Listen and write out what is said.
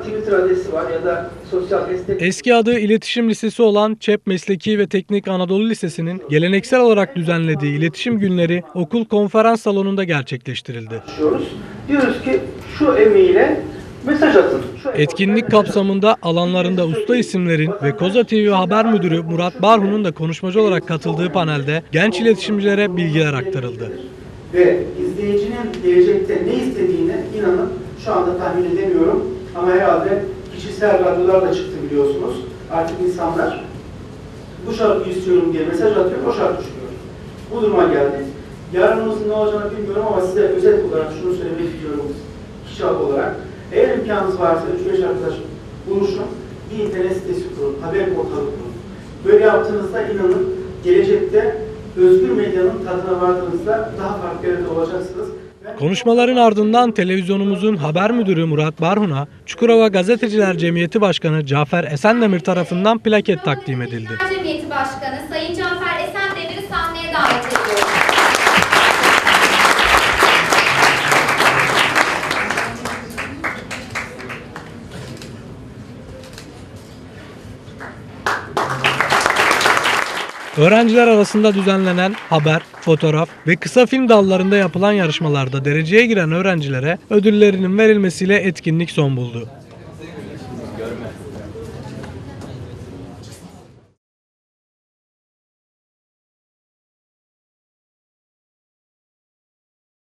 Twitter adresi var ya da sosyal destek Eski adı İletişim Lisesi olan ÇEP Mesleki ve Teknik Anadolu Lisesi'nin geleneksel olarak düzenlediği iletişim günleri okul konferans salonunda gerçekleştirildi. Diyoruz ki şu emeğiyle mesaj atın. Şu Etkinlik kapsamında alanlarında usta isimlerin ve Koza TV Haber Müdürü Murat Barhu'nun da konuşmacı olarak katıldığı panelde genç iletişimcilere bilgiler aktarıldı. Ve izleyicinin gelecekte ne istediğini inanın şu anda tahmin edemiyorum. Ama herhalde kişisel radyolar da çıktı biliyorsunuz. Artık insanlar bu şarkıyı istiyorum diye mesaj atıyor, o şarkı çıkıyor. Bu duruma geldi. Yarınımızın ne olacağını bilmiyorum ama size özet olarak şunu söylemek istiyorum kişi olarak. Eğer imkanınız varsa 3-5 arkadaş buluşun, bir internet sitesi kurun, haber portalı kurun. Böyle yaptığınızda inanın gelecekte özgür medyanın tadına vardığınızda daha farklı yerde olacaksınız. Konuşmaların ardından televizyonumuzun haber müdürü Murat Barhun'a Çukurova Gazeteciler Cemiyeti Başkanı Cafer Esendemir tarafından plaket takdim edildi. Cemiyeti Başkanı Sayın Cafer Öğrenciler arasında düzenlenen haber, fotoğraf ve kısa film dallarında yapılan yarışmalarda dereceye giren öğrencilere ödüllerinin verilmesiyle etkinlik son buldu.